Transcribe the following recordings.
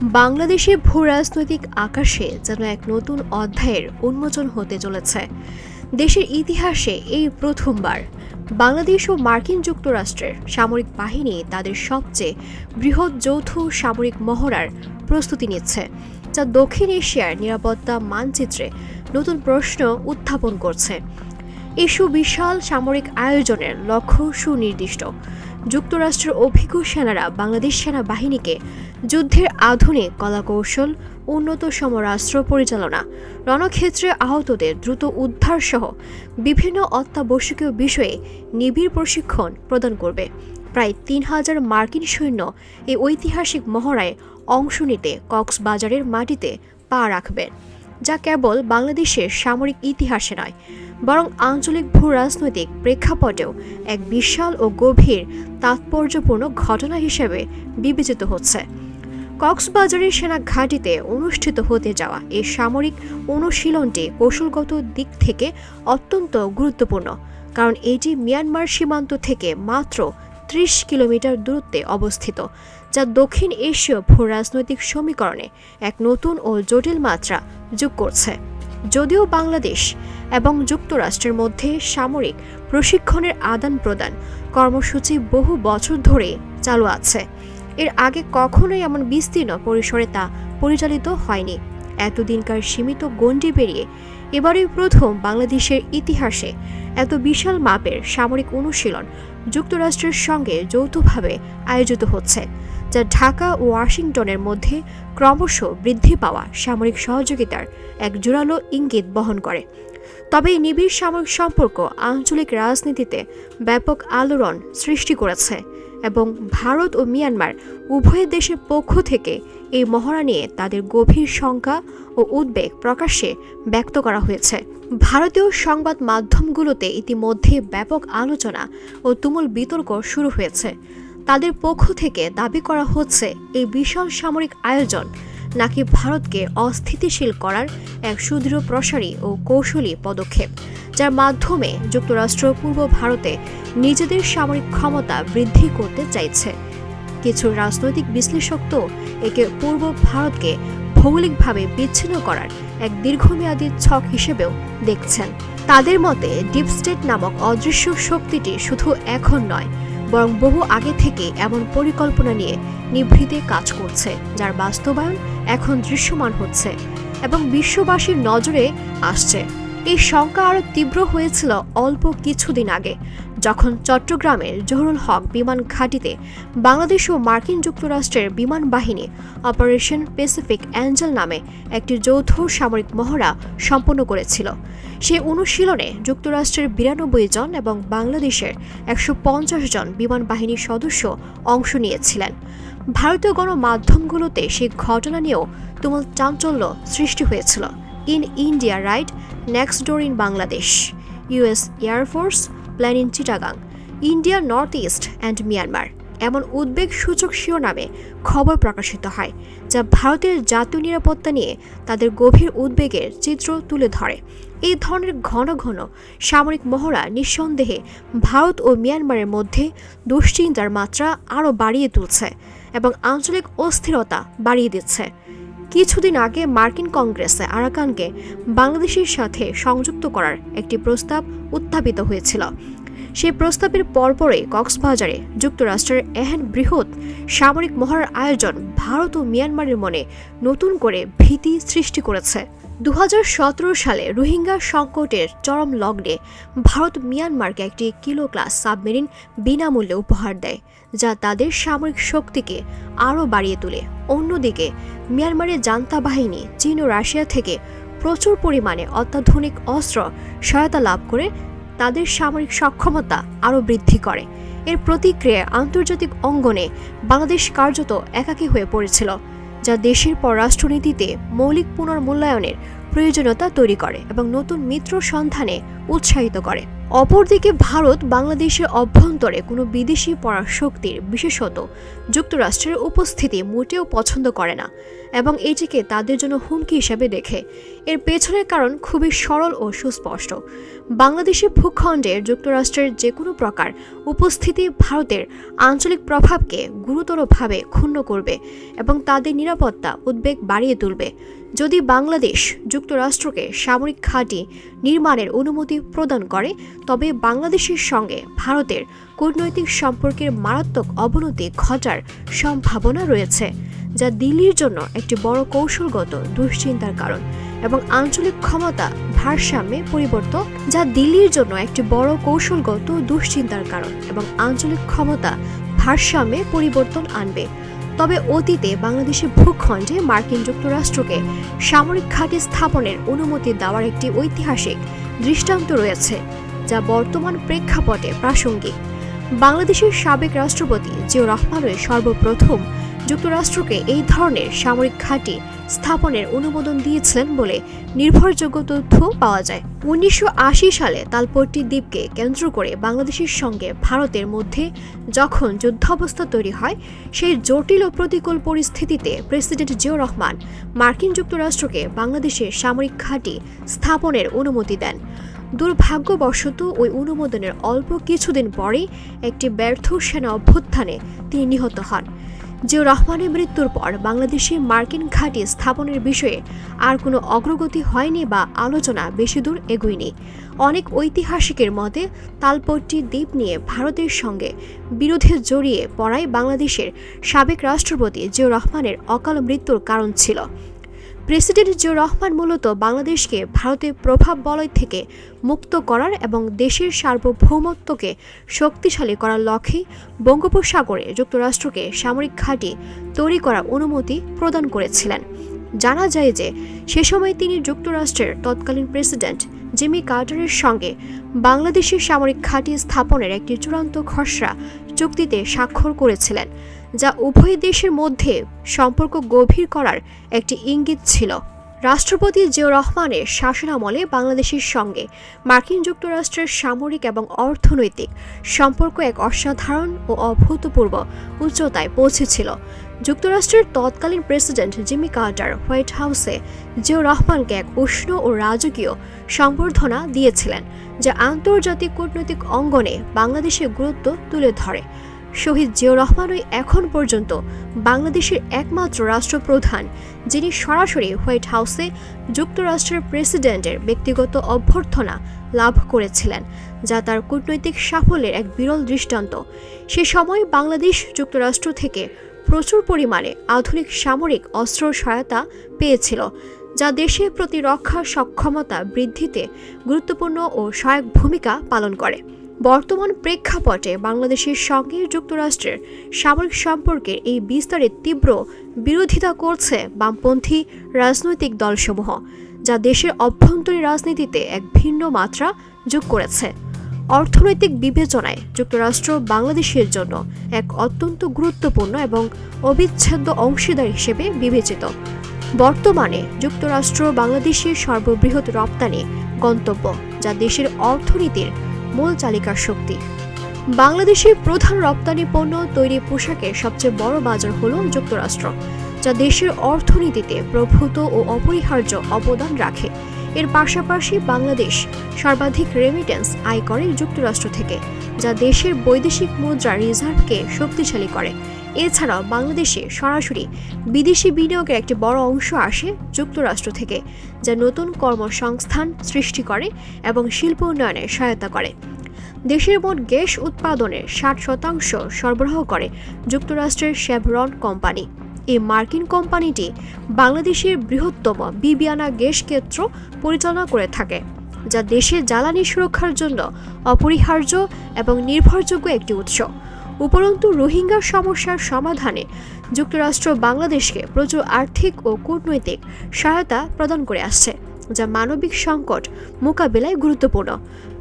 বাংলাদেশের ভূ রাজনৈতিক আকাশে যেন এক নতুন অধ্যায়ের উন্মোচন হতে চলেছে। দেশের ইতিহাসে এই প্রথমবার বাংলাদেশ ও মার্কিন যুক্তরাষ্ট্রের সামরিক বাহিনী তাদের সবচেয়ে বৃহৎ যৌথ সামরিক মহড়ার প্রস্তুতি নিচ্ছে, যা দক্ষিণ এশিয়ার নিরাপত্তা মানচিত্রে নতুন প্রশ্ন উত্থাপন করছে। এই সুবিশাল সামরিক আয়োজনের লক্ষ্য সুনির্দিষ্ট। যুক্তরাষ্ট্রের অভিজ্ঞ সেনারা বাংলাদেশ সেনাবাহিনীকে যুদ্ধের আধুনিক কলাকৌশল, উন্নত সমরাস্ত্র পরিচালনা, রণক্ষেত্রে আহতদের দ্রুত উদ্ধার সহ বিভিন্ন অত্যাবশ্যকীয় বিষয়ে নিবিড় প্রশিক্ষণ প্রদান করবে। প্রায় তিন হাজার মার্কিন সৈন্য এই ঐতিহাসিক মহড়ায় অংশ নিতে কক্সবাজারের মাটিতে পা রাখবেন। যা কেবল বাংলাদেশের সামরিক ইতিহাসে নয়, বরং আঞ্চলিক ভূ রাজনৈতিক প্রেক্ষাপটেও এক বিশাল ও গভীর তাৎপর্যপূর্ণ ঘটনা হিসেবে বিবেচিত হচ্ছে। কক্সবাজারের সেনা ঘাঁটিতে অনুষ্ঠিত হতে যাওয়া এই সামরিক অনুশীলনটি কৌশলগত দিক থেকে অত্যন্ত গুরুত্বপূর্ণ, কারণ এটি মিয়ানমার সীমান্ত থেকে মাত্র ত্রিশ কিলোমিটার দূরত্বে অবস্থিত, যা দক্ষিণ এশীয় ভূ রাজনৈতিক সমীকরণে এক নতুন ও জটিল মাত্রা যোগ করছে। যদিও বাংলাদেশ এবং যুক্তরাষ্ট্রের মধ্যে সামরিক প্রশিক্ষণের আদান প্রদান কর্মসূচি বহু বছর ধরে চালু আছে, এর আগে কখনোই এমন বিস্তীর্ণ পরিসরে তা পরিচালিত হয়নি। এতদিনকার সীমিত গণ্ডি পেরিয়ে এবারই প্রথম বাংলাদেশের ইতিহাসে এত বিশাল মাপের সামরিক অনুশীলন যুক্তরাষ্ট্রের সঙ্গে যৌথভাবে আয়োজিত হচ্ছে, যা ঢাকা ও ওয়াশিংটনের মধ্যে ক্রমশ বৃদ্ধি পাওয়া সামরিক সহযোগিতার এক জোরালো ইঙ্গিত বহন করে। তবে এই নিবিড় সামরিক সম্পর্ক আঞ্চলিক রাজনীতিতে ব্যাপক আলোড়ন সৃষ্টি করেছে। এবং ভারত ও মিয়ানমার উভয় দেশের পক্ষ থেকে এই মহড়া নিয়ে তাদের গভীর শঙ্কা ও উদ্বেগ প্রকাশ্যে ব্যক্ত করা হয়েছে। ভারতীয় সংবাদ মাধ্যমগুলোতে ইতিমধ্যে ব্যাপক আলোচনা ও তুমুল বিতর্ক শুরু হয়েছে। তাদের পক্ষ থেকে দাবি করা হচ্ছে, এই বিশাল সামরিক আয়োজন নাকি ভারতকে অস্থিতিশীল করার এক সুদৃঢ় প্রসারী ও কৌশলী পদক্ষেপ, যার মাধ্যমে যুক্তরাষ্ট্র পূর্ব ভারতে নিজেদের সামরিক ক্ষমতা বৃদ্ধি করতে চাইছে। কিছু রাজনৈতিক বিশ্লেষক তো একে পূর্ব ভারতকে ভৌগোলিকভাবে বিচ্ছিন্ন করার এক দীর্ঘমেয়াদী ছক হিসেবেও দেখছেন। তাদের মতে ডিপ স্টেট নামক অদৃশ্য শক্তিটি শুধু এখন নয় বরং বহু আগে থেকে এমন পরিকল্পনা নিয়ে নিভৃতে কাজ করছে, যার বাস্তবায়ন এখন দৃশ্যমান হচ্ছে এবং বিশ্ববাসীর নজরে আসছে। এই শঙ্কা আরও তীব্র হয়েছিল অল্প কিছুদিন আগে, যখন চট্টগ্রামের জহুরুল হক বিমান ঘাঁটিতে বাংলাদেশ ও মার্কিন যুক্তরাষ্ট্রের বিমান বাহিনী অপারেশন প্যাসিফিক অ্যাঞ্জেল নামে একটি যৌথ সামরিক মহড়া সম্পন্ন করেছিল। সে অনুশীলনে যুক্তরাষ্ট্রের বিরানব্বই জন এবং বাংলাদেশের একশো পঞ্চাশ জন বিমান বাহিনীর সদস্য অংশ নিয়েছিলেন। ভারতীয় গণমাধ্যমগুলোতে সেই ঘটনা নিয়েও তুমুল চাঞ্চল্য সৃষ্টি হয়েছিল। In India, right? Next door in Bangladesh. US air force plan in Chittagong. India north east and Myanmar. এমন উদ্বেগ সূচক শিরোনামে খবর প্রকাশিত হয়, যা ভারতের জাতীয় নিরাপত্তা নিয়ে তাদের গভীর উদ্বেগের চিত্র তুলে ধরে। এই ধরনের ঘন ঘন সামরিক মহড়া নিঃসন্দেহে ভারত ও মিয়ানমারের মধ্যে দুশ্চিন্তার মাত্রা আরও বাড়িয়ে তুলছে এবং আঞ্চলিক অস্থিরতা বাড়িয়ে দিচ্ছে। কিছুদিন আগে মার্কিন কংগ্রেসে আরাকানকে বাংলাদেশের সাথে সংযুক্ত করার একটি প্রস্তাব উত্থাপিত হয়েছিল। সেই প্রস্তাবের পরপরই কক্সবাজারে যুক্তরাষ্ট্রের এহেন বৃহৎ সামরিক মহড়ার আয়োজন ভারত ও মিয়ানমারের মনে নতুন করে ভীতি সৃষ্টি করেছে। দু হাজার সতেরো সালে রোহিঙ্গা সংকটের চরম লগ্নে ভারত মিয়ানমারকে একটি কিলো ক্লাস সাবমেরিন বিনামূল্যে উপহার দেয়, যা তাদের সামরিক শক্তিকে আরও বাড়িয়ে তোলে। অন্যদিকে, মিয়ানমারের জান্তা বাহিনী চীন ও রাশিয়া থেকে প্রচুর পরিমাণে অত্যাধুনিক অস্ত্র সহায়তা লাভ করে তাদের সামরিক সক্ষমতা আরও বৃদ্ধি করে। এর প্রতিক্রিয়ায় আন্তর্জাতিক অঙ্গনে বাংলাদেশ কার্যত একাকী হয়ে পড়েছিল। যা দেশের পররাষ্ট্রনীতিতে মৌলিক পুনর্মূল্যায়নের প্রয়োজনীয়তা তৈরি করে এবং নতুন মিত্র সন্ধানে উৎসাহিত করে। অপরদিকে ভারত বাংলাদেশের অভ্যন্তরে কোনো বিদেশি পরাশক্তির বিশেষত যুক্তরাষ্ট্রের উপস্থিতি মোটেও পছন্দ করে না এবং এটিকে তাদের জন্য হুমকি হিসেবে দেখে। এর পেছনের কারণ খুবই সরল ও সুস্পষ্ট। বাংলাদেশের ভূখণ্ডে যুক্তরাষ্ট্রের যে কোনো প্রকার উপস্থিতি ভারতের আঞ্চলিক প্রভাবকে গুরুতরভাবে ক্ষুণ্ণ করবে এবং তাদের নিরাপত্তা উদ্বেগ বাড়িয়ে তুলবে। যদি বাংলাদেশ যুক্তরাষ্ট্রকে সামরিক ঘাঁটি নির্মাণের অনুমতি প্রদান করে, তবে বাংলাদেশের সঙ্গে ভারতের কূটনৈতিক সম্পর্কের মারাত্মক অবনতি ঘটার সম্ভাবনা রয়েছে, যা দিল্লির জন্য একটি বড় কৌশলগত দুশ্চিন্তার কারণ। এবং আঞ্চলিক ক্ষমতা, ভারসাম্যে পরিবর্তন যা দিল্লির জন্য একটি বড় কৌশলগত দুশ্চিন্তার কারণ এবং আঞ্চলিক ক্ষমতা, ভারসাম্যে পরিবর্তন আনবে। তবে অতীতে বাংলাদেশের ভূখণ্ডে মার্কিন যুক্তরাষ্ট্রকে সামরিক ঘাঁটি স্থাপনের অনুমতি দেওয়ার একটি ঐতিহাসিক দৃষ্টান্ত রয়েছে, যা বর্তমান প্রেক্ষাপটে প্রাসঙ্গিক। বাংলাদেশের সাবেক রাষ্ট্রপতি জিয়াউর রহমানের সর্বপ্রথম যুক্তরাষ্ট্রকে এই ধরনের সামরিক ঘাঁটি স্থাপনের অনুমোদন দিয়েছিলেন বলে নির্ভরযোগ্য তথ্য পাওয়া যায়। উনিশশো আশি সালে তালপট্টি দ্বীপকে কেন্দ্র করে বাংলাদেশের সঙ্গে ভারতের মধ্যে যখন যুদ্ধাবস্থা তৈরি হয়, সেই জটিল ও প্রতিকূল পরিস্থিতিতে প্রেসিডেন্ট জিয়াউর রহমান মার্কিন যুক্তরাষ্ট্রকে বাংলাদেশের সামরিক ঘাঁটি স্থাপনের অনুমতি দেন। দুর্ভাগ্যবশত ওই অনুমোদনের অল্প কিছুদিন পরেই একটি ব্যর্থ সেনা অভ্যুত্থানে তিনি নিহত হন। জিয়াউর রহমানের মৃত্যুর পর বাংলাদেশে মার্কিন ঘাঁটি স্থাপনের বিষয়ে আর কোনো অগ্রগতি হয়নি বা আলোচনা বেশি দূর এগোয়নি। অনেক ঐতিহাসিকের মতে, তালপট্টি দ্বীপ নিয়ে ভারতের সঙ্গে বিরোধে জড়িয়ে পড়ায় বাংলাদেশের সাবেক রাষ্ট্রপতি জিয়াউর রহমানের অকাল মৃত্যুর কারণ ছিল। প্রেসিডেন্ট জিয়াউর রহমান মূলত বাংলাদেশকে ভারতের প্রভাব বলয় থেকে মুক্ত করার এবং দেশের সার্বভৌমত্বকে শক্তিশালী করার লক্ষ্যে বঙ্গোপসাগরে যুক্তরাষ্ট্রকে সামরিক ঘাঁটি তৈরি করার অনুমতি প্রদান করেছিলেন। জানা যায় যে, সে সময় তিনি যুক্তরাষ্ট্রের তৎকালীন প্রেসিডেন্ট জিমি কার্টারের সঙ্গে বাংলাদেশের সামরিক ঘাঁটি স্থাপনের একটি চূড়ান্ত খসড়া চুক্তিতে স্বাক্ষর করেছিলেন। যা উভয় দেশের মধ্যে সম্পর্ক গভীর করার একটি ইঙ্গিত ছিল। রাষ্ট্রপতি জিয়াউর রহমানের শাসনামলে বাংলাদেশের সঙ্গে মার্কিন যুক্তরাষ্ট্রের সামরিক এবং অর্থনৈতিক সম্পর্ক এক অসাধারণ ও অভূতপূর্ব উচ্চতায় পৌঁছেছিল। যুক্তরাষ্ট্রের তৎকালীন প্রেসিডেন্ট জিমি কার্টার হোয়াইট হাউসে জিয়াউর রহমানকে এক উষ্ণ ও রাজকীয় সংবর্ধনা দিয়েছিলেন, যা আন্তর্জাতিক কূটনৈতিক অঙ্গনে বাংলাদেশের গুরুত্ব তুলে ধরে। শহীদ জিয়াউর রহমানই এখন পর্যন্ত বাংলাদেশের একমাত্র রাষ্ট্রপ্রধান, যিনি সরাসরি হোয়াইট হাউসে যুক্তরাষ্ট্রের প্রেসিডেন্টের ব্যক্তিগত অভ্যর্থনা লাভ করেছিলেন, যা তার কূটনৈতিক সাফল্যের এক বিরল দৃষ্টান্ত। সে সময় বাংলাদেশ যুক্তরাষ্ট্র থেকে প্রচুর পরিমাণে আধুনিক সামরিক অস্ত্র সহায়তা পেয়েছিল, যা দেশের প্রতিরক্ষা সক্ষমতা বৃদ্ধিতে গুরুত্বপূর্ণ ও সহায়ক ভূমিকা পালন করে। বর্তমান প্রেক্ষাপটে বাংলাদেশের সঙ্গে যুক্তরাষ্ট্রের সামরিক সম্পর্কের এই বিস্তারের তীব্র বিরোধিতা করছে বামপন্থী রাজনৈতিক দলসমূহ, যা দেশের অভ্যন্তরীণ রাজনীতিতে এক ভিন্ন মাত্রা যোগ করেছে। অর্থনৈতিক বিবেচনায় যুক্তরাষ্ট্র বাংলাদেশের জন্য এক অত্যন্ত গুরুত্বপূর্ণ এবং অবিচ্ছেদ্য অংশীদার হিসেবে বিবেচিত। বর্তমানে যুক্তরাষ্ট্র বাংলাদেশের সর্ববৃহৎ রপ্তানি গন্তব্য, যা দেশের অর্থনীতির মূল চালিকার শক্তি। বাংলাদেশের প্রধান রপ্তানি পণ্য তৈরি পোশাকের সবচেয়ে বড় বাজার হল যুক্তরাষ্ট্র, যা দেশের অর্থনীতিতে প্রভূত ও অপরিহার্য অবদান রাখে। এর পাশাপাশি বাংলাদেশ সর্বাধিক রেমিটেন্স আয় করে যুক্তরাষ্ট্র থেকে, যা দেশের বৈদেশিক মুদ্রা রিজার্ভকে শক্তিশালী করে। এছাড়াও বাংলাদেশে সরাসরি বিদেশি বিনিয়োগের একটি বড় অংশ আসে যুক্তরাষ্ট্র থেকে, যা নতুন কর্মসংস্থান সৃষ্টি করে এবং শিল্প উন্নয়নে সহায়তা করে। দেশের মোট গ্যাস উৎপাদনের ষাট শতাংশ সরবরাহ করে যুক্তরাষ্ট্রের শেভরন কোম্পানি। এই মার্কিন কোম্পানিটি বাংলাদেশের বৃহত্তম বিবিয়ানা গ্যাস ক্ষেত্র পরিচালনা করে থাকে, যা দেশের জ্বালানি সুরক্ষার জন্য অপরিহার্য এবং নির্ভরযোগ্য একটি উৎস। উপরন্তু রোহিঙ্গা সমস্যার সমাধানে যুক্তরাষ্ট্র বাংলাদেশকে প্রচুর আর্থিক ও কূটনৈতিক সহায়তা প্রদান করে আসছে, যা মানবিক সংকট মোকাবেলায় গুরুত্বপূর্ণ।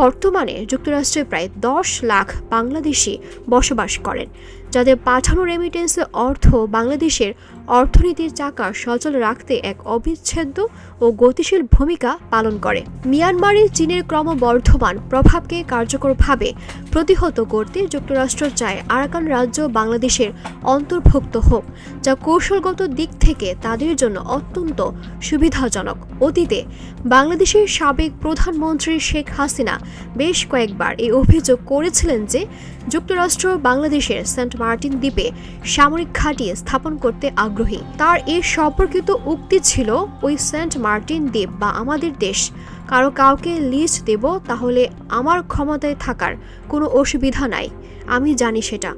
বর্তমানে যুক্তরাষ্ট্রে প্রায় দশ লাখ বাংলাদেশি বসবাস করেন, যাদের পাঠানো রেমিটেন্সের অর্থ বাংলাদেশের অর্থনীতির চাকা সচল রাখতে এক অবিচ্ছেদ্য ও গতিশীল ভূমিকা পালন করে। মিয়ানমারে চীনের ক্রমবর্ধমান প্রভাবকে কার্যকরভাবে প্রতিহত করতে যুক্তরাষ্ট্র চায় আরাকান রাজ্য বাংলাদেশের অন্তর্ভুক্ত হোক, যা কৌশলগত দিক থেকে তাদের জন্য অত্যন্ত সুবিধাজনক। অতীতে বাংলাদেশের সাবেক প্রধানমন্ত্রী শেখ হাসিনা বেশ কয়েকবার এই অভিযোগ করেছিলেন যে যুক্তরাষ্ট্র বাংলাদেশের সেন্ট মার্টিন দ্বীপে সামরিক ঘাঁটি স্থাপন করতে আগ্রহী। তার এ সম্পর্কিত উক্তি ছিল, ওই সেন্ট মার্টিন দ্বীপ বা আমাদের দেশ। কারও কাউকে লিস্ট দেব, তাহলে আমার ক্ষমতায় থাকার কোনো অসুবিধা নাই। আমি জানি সেটা।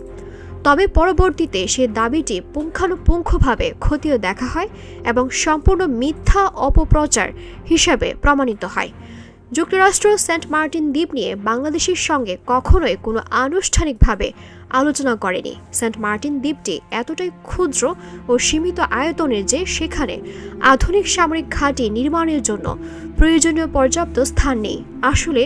তবে পরবর্তীতে সে দাবিটি পুঙ্খানুপুঙ্খভাবে খতিয়ে দেখা হয় এবং সম্পূর্ণ মিথ্যা অপপ্রচার হিসাবে প্রমাণিত হয়। যুক্তরাষ্ট্র সেন্ট মার্টিন দ্বীপ নিয়ে বাংলাদেশের সঙ্গে কখনোই কোনো আনুষ্ঠানিকভাবে আলোচনা করেনি। সেন্ট মার্টিন দ্বীপটি এতটাই ক্ষুদ্র ও সীমিত আয়তনের যে সেখানে আধুনিক সামরিক ঘাঁটি নির্মাণের জন্য প্রয়োজনীয় পর্যাপ্ত স্থান নেই। আসলে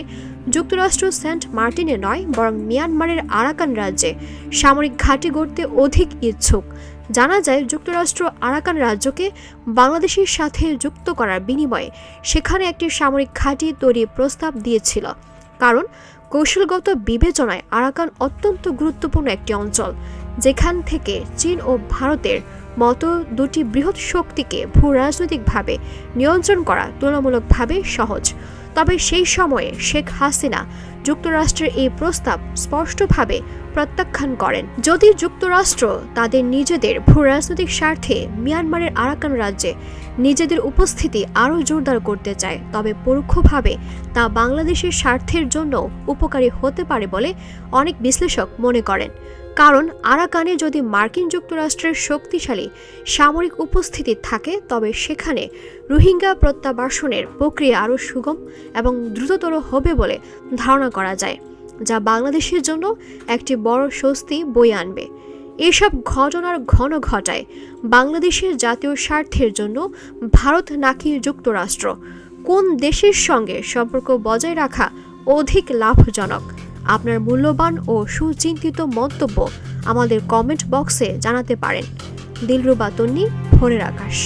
যুক্তরাষ্ট্র সেন্ট মার্টিনে নয়, বরং মিয়ানমারের আরাকান রাজ্যে সামরিক ঘাঁটি গড়তে অধিক ইচ্ছুক। জানা যায় যুক্তরাষ্ট্র আরাকান রাজ্যকে বাংলাদেশের সাথে যুক্ত করার বিনিময়ে সেখানে একটি সামরিক ঘাঁটি তৈরির প্রস্তাব দিয়েছিল। কারণ, কৌশলগত বিবেচনায় আরাকান অত্যন্ত গুরুত্বপূর্ণ একটি অঞ্চল, যেখান থেকে চীন ও ভারতের মতো দুটি বৃহৎ শক্তিকে ভূ রাজনৈতিকভাবে নিয়ন্ত্রণ করা তুলনামূলকভাবে সহজ। তবে সেই সময়ে শেখ হাসিনা যুক্তরাষ্ট্রের এই প্রস্তাব স্পষ্টভাবে প্রত্যাখ্যান করেন। যদি যুক্তরাষ্ট্র তাদের নিজেদের ভূ রাজনৈতিক স্বার্থে মিয়ানমারের আরাকান রাজ্যে নিজেদের উপস্থিতি আরও জোরদার করতে চায়, তবে পরোক্ষভাবে তা বাংলাদেশের স্বার্থের জন্য উপকারী হতে পারে বলে অনেক বিশ্লেষক মনে করেন। কারণ আরাকানে যদি মার্কিন যুক্তরাষ্ট্রের শক্তিশালী সামরিক উপস্থিতি থাকে, তবে সেখানে রোহিঙ্গা প্রত্যাবাসনের প্রক্রিয়া আরও সুগম এবং দ্রুততর হবে বলে ধারণা করা যায়, যা বাংলাদেশের জন্য একটি বড় স্বস্তি বয়ে আনবে। এসব ঘটনার ঘন ঘটায় বাংলাদেশের জাতীয় স্বার্থের জন্য ভারত নাকি যুক্তরাষ্ট্র? কোন দেশের সঙ্গে সম্পর্ক বজায় রাখা অধিক লাভজনক? আপনার মূল্যবান ও সুচিন্তিত মন্তব্য আমাদের কমেন্ট বক্সে জানাতে পারেন। দিলরুবা তন্নি ভোরের আকাশ।